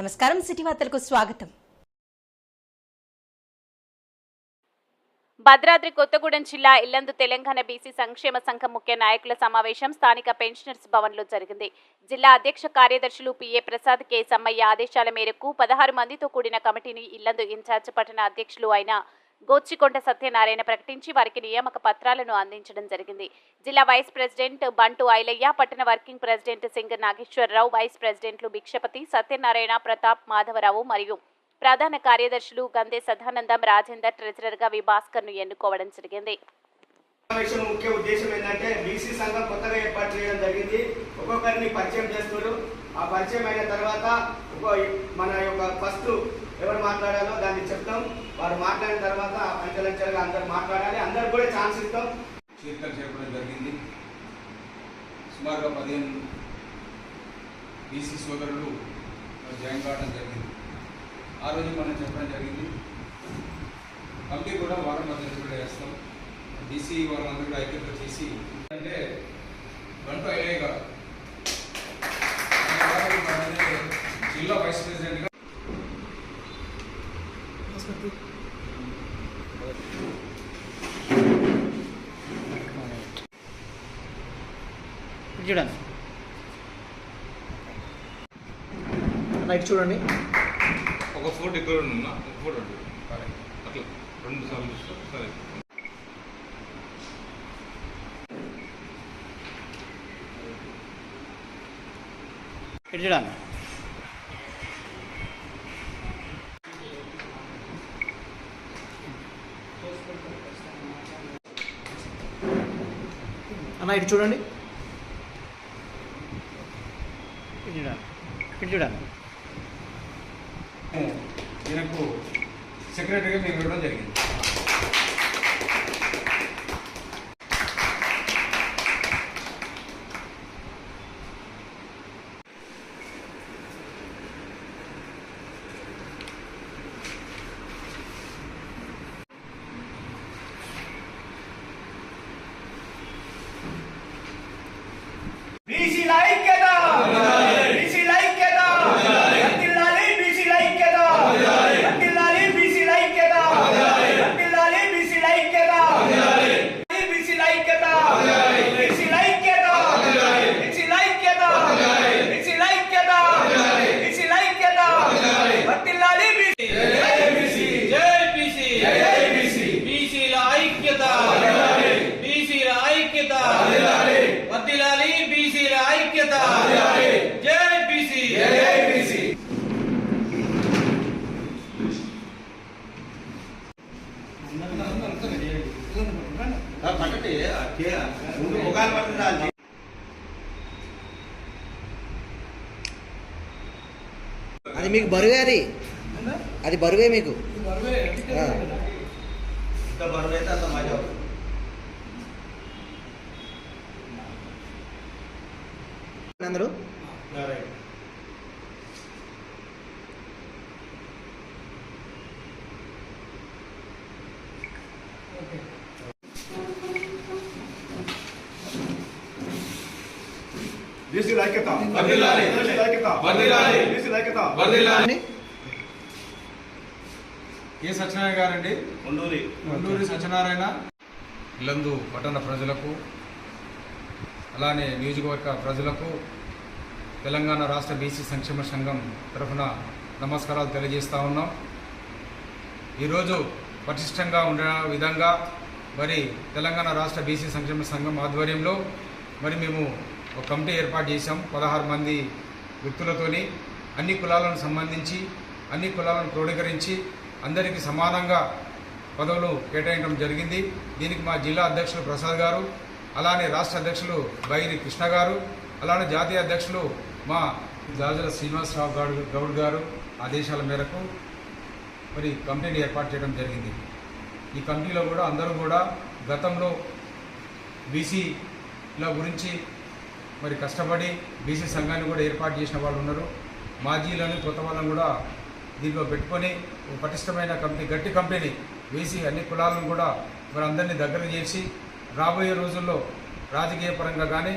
నమస్కారం సిటీ వార్తలకు స్వాగతం. భద్రాద్రి కొత్తగూడెం జిల్లా ఇల్లందు తెలంగాణ బీసీ సంక్షేమ సంఘం ముఖ్య నాయకుల సమావేశం స్థానిక పెన్షనర్స్ భవన్లో జరిగింది. జిల్లా అధ్యక్ష కార్యదర్శులు పిఏ ప్రసాద్ కె సమ్మయ్య ఆదేశాల మేరకు పదహారు మందితో కూడిన కమిటీని ఇల్లందు ఇన్ఛార్జ్ పట్టణ అధ్యక్షులు అయిన గోచికొండ సత్యనారాయణ ప్రకటించి వారికి నియామక పత్రాలను అందించడం జరిగింది. జిల్లా వైస్ ప్రెసిడెంట్ బంటు ఐలయ్య పట్టణ working president Singa Nageswara Rao vice ప్రెసిడెంట్లు భిక్షపతి సత్యనారాయణ ప్రతాప్ మాధవరావు మరియు ప్రధాన కార్యదర్శులు గందే సదానందం రాజేందర్ ట్రెజరర్గా వి భాస్కర్ను ఎన్నుకోవడం జరిగింది. సమావేశం ముఖ్య ఉద్దేశం ఏంటంటే బీసీ సంఘం కొత్తగా ఏర్పాటు చేయడం జరిగింది. ఒక్కొక్కరిని పరిచయం చేస్తున్నారు. ఆ పరిచయం అయిన తర్వాత మన యొక్క ఫస్ట్ మాట్లాడాలో దాన్ని చెప్తాం. వారు మాట్లాడిన తర్వాత అంచెలంచెలుగా అందరు మాట్లాడాలి. అందరు కూడా ఛాన్స్ ఇస్తాం. కీర్తన చేయడం జరిగింది. సుమారుగా పదిహేను బీసీ సోదరులు జాయిన్ కావడం జరిగింది. ఆ రోజు మనం చెప్పడం జరిగింది. కమిటీ కూడా వారం మధ్య కూడా వేస్తాం. బీసీ వాళ్ళందరూ కూడా ఐక్యత చేసి అంటే బంటు అయ్యే గారు ఆయన వారు జిల్లా వైస్ ప్రెసిడెంట్గా చూడండి రైట్ చూడండి. ఒక ఫోటో ఇక్కడ ఉన్నా ఒక ఫోటో అట్లా రెండు సార్లు సరే. ఇటు చూడండి అన్న ఇటు చూడండి. ఇటు చూడండి ఇటు చూడండి ఈయనకు సెక్రటరీగా మేము ఇవ్వడం జరిగింది బీసీల ఐక్యత బీసీల ఐక్యత వర్ధిల్లాలి బీసీల ఐక్యత వర్ధిల్లాలి బీసీల ఐక్యత వర్ధిల్లాలి బీసీల ఐక్యత బీసీల ఐక్యత బీసీల ఐక్యత బీసీల ఐక్యత బీసీల ఐక్యత బీసీల ఐక్యత వర్ధిల్లాలి బీసీ జై బీసీ జై బీసీ బీసీల ఐక్యత బీసీల ఐక్యత వర్ధిల్లాలి బీసీల ఐక్యత జై బీసీ జై బీసీ అది మీకు బరువే అది? అది బరువే మీకు? ఆ. ఎంత బరువు అయితే అంత మజా అందరూ? బీసీల ఐక్యత. బీసీల ఐక్యత. ఏ సత్యనారాయణ గారండి ఉండూరి ఉండూరి సత్యనారాయణ ఇల్లందు పట్టణ ప్రజలకు అలానే నియోజకవర్గ ప్రజలకు తెలంగాణ రాష్ట్ర బీసీ సంక్షేమ సంఘం తరఫున నమస్కారాలు తెలియజేస్తా ఉన్నాం. ఈరోజు పటిష్టంగా ఉండే విధంగా మరి తెలంగాణ రాష్ట్ర బీసీ సంక్షేమ సంఘం ఆధ్వర్యంలో మరి మేము ఒక కమిటీ ఏర్పాటు చేశాం. పదహారు మంది వ్యక్తులతోని అన్ని కులాలను సంబంధించి అన్ని కులాలను క్రోడీకరించి అందరికీ సమానంగా పదవులు కేటాయించడం జరిగింది. దీనికి మా జిల్లా అధ్యక్షులు ప్రసాద్ గారు అలానే రాష్ట్ర అధ్యక్షులు బైరి కృష్ణ గారు అలానే జాతీయ అధ్యక్షులు మా జాజుల శ్రీనివాసరావు గౌడ్ గౌడ్ గారు ఆదేశాల మేరకు మరి కమిటీని ఏర్పాటు చేయడం జరిగింది. ఈ కమిటీలో కూడా అందరూ కూడా గతంలో బీసీల గురించి మరి కష్టపడి బీసీ సంఘాన్ని కూడా ఏర్పాటు చేసిన వాళ్ళు ఉన్నారు. మాజీలను కొత్త వాళ్ళని కూడా దీంట్లో పెట్టుకొని పటిష్టమైన కంపెనీ గట్టి కంపెనీ వేసి అన్ని కులాలను కూడా మరి అందరినీ దగ్గర చేసి రాబోయే రోజుల్లో రాజకీయ పరంగా కానీ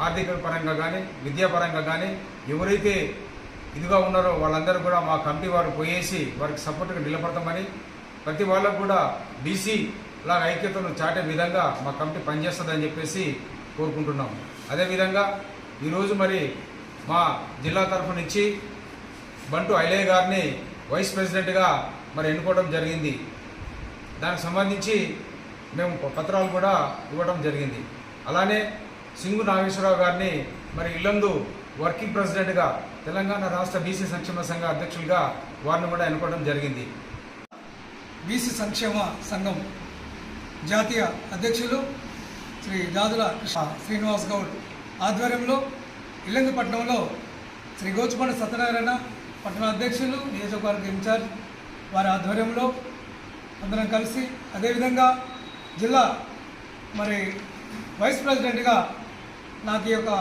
ఆర్థిక పరంగా కానీ విద్యాపరంగా కానీ ఎవరైతే ఇదిగా ఉన్నారో వాళ్ళందరూ కూడా మా కమిటీ వారు పోయేసి వారికి సపోర్ట్గా నిలబడతామని ప్రతి వాళ్ళకు కూడా బీసీ లాగా ఐక్యతను చాటే విధంగా మా కమిటీ పనిచేస్తుందని చెప్పేసి కోరుకుంటున్నాం. అదేవిధంగా ఈరోజు మరి మా జిల్లా తరఫు నుంచి బంటు ఐలయ్య గారిని వైస్ ప్రెసిడెంట్గా మరి ఎన్నుకోవడం జరిగింది. దానికి సంబంధించి మేము పత్రాలు కూడా ఇవ్వడం జరిగింది. అలానే సింగు నాగేశ్వరరావు గారిని మరి ఇల్లందు వర్కింగ్ ప్రెసిడెంట్గా తెలంగాణ రాష్ట్ర బీసీ సంక్షేమ సంఘ అధ్యక్షులుగా వారిని కూడా ఎన్నుకోవడం జరిగింది. బీసీ సంక్షేమ సంఘం జాతీయ అధ్యక్షులు శ్రీ దాదుల కృష్ణ శ్రీనివాస్ గౌడ్ ఆధ్వర్యంలో ఇల్లంగిపట్నంలో శ్రీ గోచుకొండ సత్యనారాయణ పట్టణ అధ్యక్షులు నియోజకవర్గ ఇన్ఛార్జ్ వారి ఆధ్వర్యంలో అందరం కలిసి అదేవిధంగా జిల్లా మరి వైస్ ప్రెసిడెంట్గా నాకు ఈ యొక్క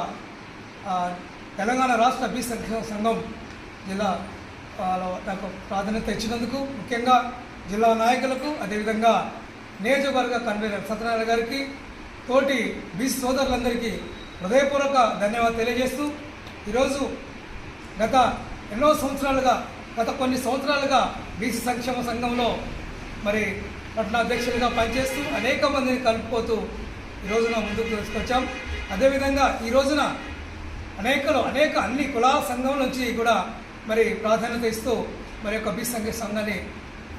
తెలంగాణ రాష్ట్ర బీ సంఘం జిల్లా నాకు ప్రాధాన్యత ఇచ్చినందుకు ముఖ్యంగా జిల్లా నాయకులకు అదేవిధంగా నియోజకవర్గ కన్వీనర్ సత్యనారాయణ గారికి తోటి బీసీ సోదరులందరికీ హృదయపూర్వక ధన్యవాదాలు తెలియజేస్తూ ఈరోజు గత ఎన్నో సంవత్సరాలుగా గత కొన్ని సంవత్సరాలుగా బీసీ సంక్షేమ సంఘంలో మరి పట్టణ అధ్యక్షులుగా పనిచేస్తూ అనేక మందిని కలుపుకోతూ ఈ రోజున ముందుకు తీసుకొచ్చాం. అదేవిధంగా ఈ రోజున అనేకలు అనేక అన్ని కులా సంఘం నుంచి కూడా మరి ప్రాధాన్యత ఇస్తూ మరి యొక్క బీసీ సంఘ సంఘాన్ని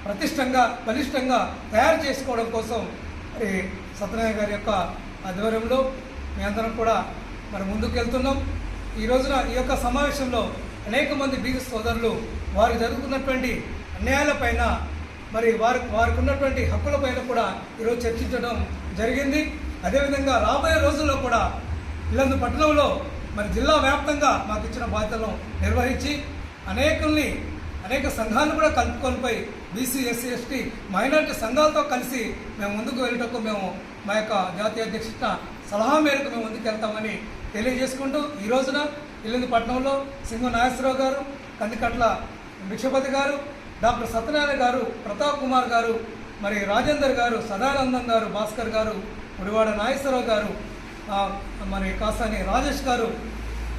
ప్రతిష్టంగా బలిష్టంగా తయారు చేసుకోవడం కోసం మరి సత్యనారాయణ గారి యొక్క ఆధ్వర్యంలో మేమందరం కూడా మరి ముందుకు వెళ్తున్నాం ఈ రోజున ఈ యొక్క సమావేశంలో అనేక మంది బీసీ సోదరులు వారు జరుగుతున్నటువంటి అన్యాయాలపైన మరి వారి వారికి ఉన్నటువంటి హక్కులపైన కూడా ఈరోజు చర్చించడం జరిగింది. అదేవిధంగా రాబోయే రోజుల్లో కూడా ఇల్లందు పట్టణంలో మరి జిల్లా వ్యాప్తంగా మాకు ఇచ్చిన బాధ్యతలను నిర్వహించి అనేకుల్ని అనేక సంఘాలను కూడా కలుపుకొనిపోయి బీసీ ఎస్సీ ఎస్టీ మైనారిటీ సంఘాలతో కలిసి మేము ముందుకు వెళ్ళటకు మేము మా యొక్క జాతీయ అధ్యక్షుల సలహా మేరకు మేము ముందుకు వెళ్తామని తెలియజేసుకుంటూ ఈ రోజున ఇల్లంది పట్టణంలో నాగేశ్వరరావు గారు కందికట్ల భిక్షపతి గారు డాక్టర్ సత్యనారాయణ గారు ప్రతాప్ కుమార్ గారు మరి రాజేందర్ గారు సదానందం గారు భాస్కర్ గారు గుడివాడ నాగేశ్వరరావు గారు మరి కాసాని రాజేష్ గారు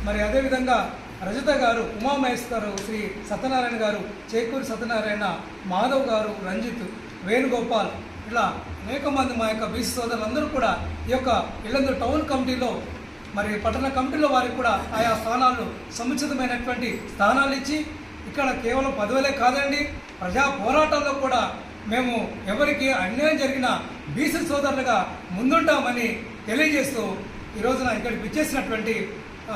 మరి అదేవిధంగా రజత గారు ఉమామహేష్ గారు శ్రీ సత్యనారాయణ గారు చేకూరి సత్యనారాయణ మాధవ్ గారు రంజిత్ వేణుగోపాల్ ఇలా అనేక మంది మా యొక్క బీసీ సోదరులందరూ కూడా ఈ యొక్క ఇల్లందు టౌన్ కమిటీలో మరి పట్టణ కమిటీలో వారికి కూడా ఆయా స్థానాలు సముచితమైనటువంటి స్థానాలు ఇచ్చి ఇక్కడ కేవలం పదవులే కాదండి ప్రజా పోరాటాల్లో కూడా మేము ఎవరికి అన్యాయం జరిగిన బీసీ సోదరులుగా ముందుంటామని తెలియజేస్తూ ఈరోజున ఇక్కడ ఇక్కడికి విచ్చేసినటువంటి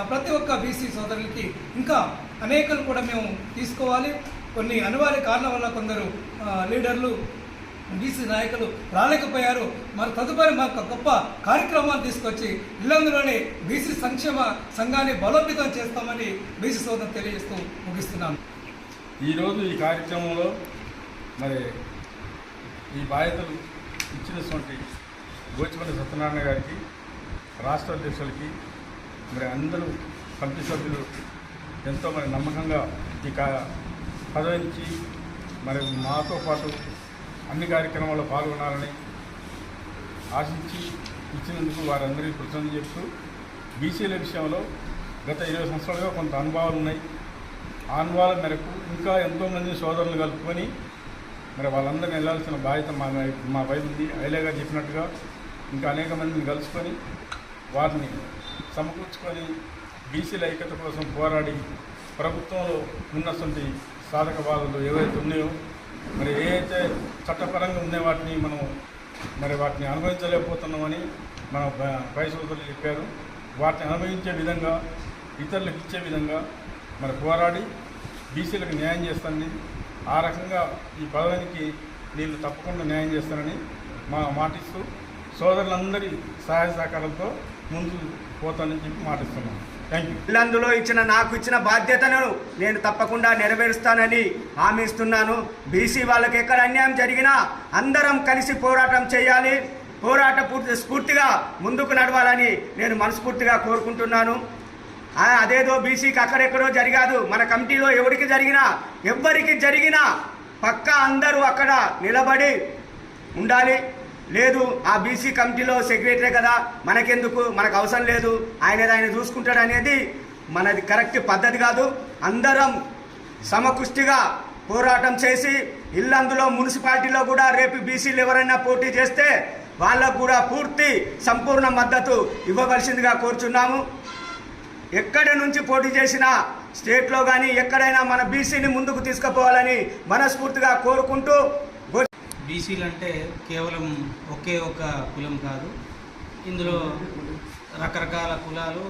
ప్రతి ఒక్క బీసీ సోదరులకి ఇంకా అనేకలు కూడా మేము తీసుకోవాలి. కొన్ని అనివార్య కారణాల వల్ల కొందరు లీడర్లు బీసీ నాయకులు రాలేకపోయారు. మరి తదుపరి మాకు గొప్ప కార్యక్రమాలు తీసుకొచ్చి ఇల్లందులోనే బీసీ సంక్షేమ సంఘాన్ని బలోపేతం చేస్తామని బీసీ సోదరు తెలియజేస్తూ ముగిస్తున్నాను ఈరోజు ఈ కార్యక్రమంలో మరి ఈ బాధ్యతలు ఇచ్చినటువంటి గోచిపల్లి సత్యనారాయణ గారికి రాష్ట్ర అధ్యక్షులకి మరి అందరూ కమిటీ సభ్యులు ఎంతో మరి నమ్మకంగా ఈ కా పదవించి మరి మాతో పాటు అన్ని కార్యక్రమాల్లో పాల్గొనాలని ఆశించి ఇచ్చినందుకు వారందరికీ కృతజ్ఞత చెప్తూ బీసీల విషయంలో గత ఇరవై సంవత్సరాలుగా కొంత అనుభవాలు ఉన్నాయి. ఆ అనుభవాల మేరకు ఇంకా ఎంతోమంది సోదరులు కలుపుకొని మరి వాళ్ళందరినీ వెళ్ళాల్సిన బాధ్యత మా మా పై ఉంది. ఐలే చెప్పినట్టుగా ఇంకా అనేక మందిని కలుసుకొని వారిని సమకూర్చుకొని బీసీల ఐక్యత కోసం పోరాడి ప్రభుత్వంలో ఉన్నటువంటి సాధక బాధలు ఏవైతే ఉన్నాయో మరి ఏ అయితే చట్టపరంగా ఉండే వాటిని మనం మరి వాటిని అనుభవించలేకపోతున్నామని మన ప- పై సోదరులు చెప్పారు. వాటిని అనుభవించే విధంగా ఇతరులకు ఇచ్చే విధంగా మరి పోరాడి బీసీలకు న్యాయం చేస్తానని ఆ రకంగా ఈ పదవికి వీళ్ళు తప్పకుండా న్యాయం చేస్తానని మా మాటిస్తూ సోదరులందరి సహాయ సహకారంతో ముందు పోతానని చెప్పి మాటిస్తున్నాను ఇల్లందులో ఇచ్చిన నాకు ఇచ్చిన బాధ్యతను నేను తప్పకుండా నెరవేరుస్తానని హామీ ఇస్తున్నాను. బీసీ వాళ్ళకి ఎక్కడ అన్యాయం జరిగినా అందరం కలిసి పోరాటం చేయాలి. పోరాట పూర్తి స్ఫూర్తిగా ముందుకు నడవాలని నేను మనస్ఫూర్తిగా కోరుకుంటున్నాను. అదేదో బీసీకి అక్కడెక్కడో జరిగాదు. మన కమిటీలో ఎవరికి జరిగినా ఎవ్వరికి జరిగినా పక్క అందరూ అక్కడ నిలబడి ఉండాలి. లేదు ఆ బీసీ కమిటీలో సెక్రటరీ కదా మనకెందుకు? మనకు అవసరం లేదు. ఆయన ఆయన చూసుకుంటాడు అనేది మనది కరెక్ట్ పద్ధతి కాదు. అందరం సమకుష్టిగా పోరాటం చేసి ఇల్లందులో మున్సిపాలిటీలో కూడా రేపు బీసీలు ఎవరైనా పోటీ చేస్తే వాళ్ళకు కూడా పూర్తి సంపూర్ణ మద్దతు ఇవ్వవలసిందిగా కోరుచున్నాము. ఎక్కడి నుంచి పోటీ చేసినా స్టేట్లో కానీ ఎక్కడైనా మన బీసీని ముందుకు తీసుకుపోవాలని మనస్ఫూర్తిగా కోరుకుంటూ బీసీలు అంటే కేవలం ఒకే ఒక కులం కాదు. ఇందులో రకరకాల కులాలు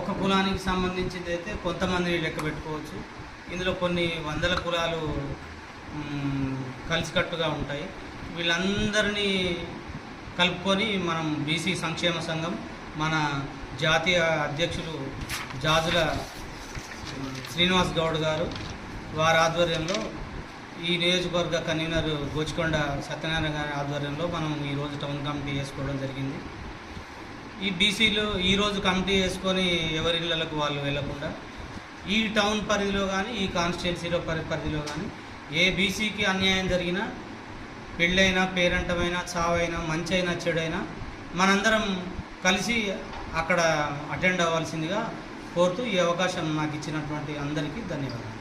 ఒక కులానికి సంబంధించింది అయితే కొంతమందిని లెక్క పెట్టుకోవచ్చు. ఇందులో కొన్ని వందల కులాలు కలిసికట్టుగా ఉంటాయి. వీళ్ళందరినీ కలుపుకొని మనం బీసీ సంక్షేమ సంఘం మన జాతీయ అధ్యక్షులు జాజుల శ్రీనివాస్ గౌడ్ గారు వారి ఆధ్వర్యంలో ఈ నియోజకవర్గ కన్వీనర్ గోచికొండ సత్యనారాయణ గారి ఆధ్వర్యంలో మనం ఈరోజు టౌన్ కమిటీ వేసుకోవడం జరిగింది. ఈ బీసీలు ఈరోజు కమిటీ వేసుకొని ఎవరి ఇళ్ళకు వాళ్ళు వెళ్ళకుండా ఈ టౌన్ పరిధిలో కానీ ఈ కాన్స్టిట్యున్సీలో పరి పరిధిలో కానీ ఏ బీసీకి అన్యాయం జరిగినా పెళ్ళైనా పేరంటమైనా చావైనా మంచైనా చెడైనా మనందరం కలిసి అక్కడ అటెండ్ అవ్వాల్సిందిగా కోరుతూ ఈ అవకాశం నాకు ఇచ్చినటువంటి అందరికీ ధన్యవాదాలు.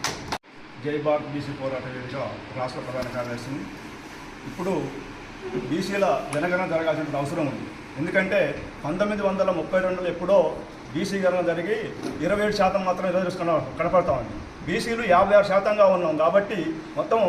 జై భారత్ బీసీ పోరాట వేదిక రాష్ట్ర ప్రధాన కార్యదర్శిని. ఇప్పుడు బీసీల జనగణన జరగాల్సిన అవసరం ఉంది. ఎందుకంటే పంతొమ్మిది వందల ముప్పై రెండులో ఎప్పుడో బీసీ గణన జరిగి ఇరవై ఏడు శాతం మాత్రమే ఈరోజు కన కనపడతా ఉంది. బీసీలు యాభై ఆరు శాతంగా ఉన్నాం కాబట్టి మొత్తం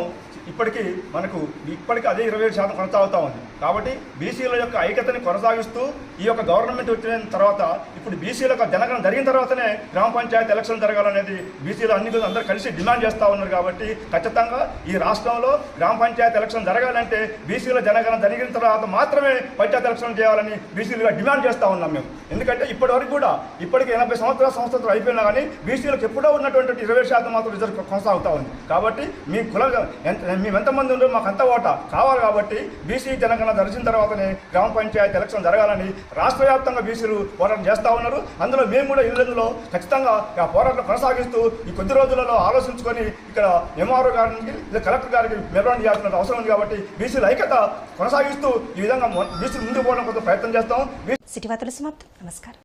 ఇప్పటికీ మనకు ఇప్పటికీ అదే ఇరవై ఏడు శాతం కొనసాగుతూ ఉంది. కాబట్టి బీసీల యొక్క ఐక్యతని కొనసాగిస్తూ ఈ యొక్క గవర్నమెంట్ వచ్చిన తర్వాత ఇప్పుడు బీసీల యొక్క జనగణన జరిగిన తర్వాతనే గ్రామ పంచాయతీ ఎలక్షన్ జరగాలనేది బీసీలు అన్ని అందరూ కలిసి డిమాండ్ చేస్తూ ఉన్నారు కాబట్టి ఖచ్చితంగా ఈ రాష్ట్రంలో గ్రామ పంచాయతీ ఎలక్షన్ జరగాలంటే బీసీల జనగణన జరిగిన తర్వాత మాత్రమే పంచాయతీ ఎలక్షన్ చేయాలని బీసీలుగా డిమాండ్ చేస్తూ ఉన్నాం మేము. ఎందుకంటే ఇప్పటివరకు కూడా ఇప్పటికి ఎనభై సంవత్సరాల సంవత్సరాలు అయిపోయినా కానీ బీసీలకు ఎప్పుడో ఉన్నటువంటి ఇరవై శాతం మాత్రం రిజర్వ్ కొనసాగుతూ ఉంది. కాబట్టి మీ కుల ఎంత మేము ఎంతమంది ఉందో మాకు అంత ఓట కావాలి కాబట్టి బీసీ జనగణన దర్శించిన తర్వాతనే గ్రామ పంచాయతీ ఎలక్షన్ జరగాలని రాష్ట్ర వ్యాప్తంగా బీసీలు పోరాటం చేస్తూ ఉన్నారు. అందులో మేము కూడా ఇళ్ళలో ఖచ్చితంగా ఆ పోరాటం కొనసాగిస్తూ ఈ కొద్ది రోజులలో ఆలోచించుకొని ఇక్కడ ఎంఆర్ఓ గారికి లేదా కలెక్టర్ గారికి మెమరాండం చేయాల్సిన అవసరం ఉంది కాబట్టి బీసీల ఐక్యత కొనసాగిస్తూ ఈ విధంగా బీసీలు ముందుకు పోవడం కోసం ప్రయత్నం చేస్తాం. సిటీ వార్తలు సమాప్తం. నమస్కారం.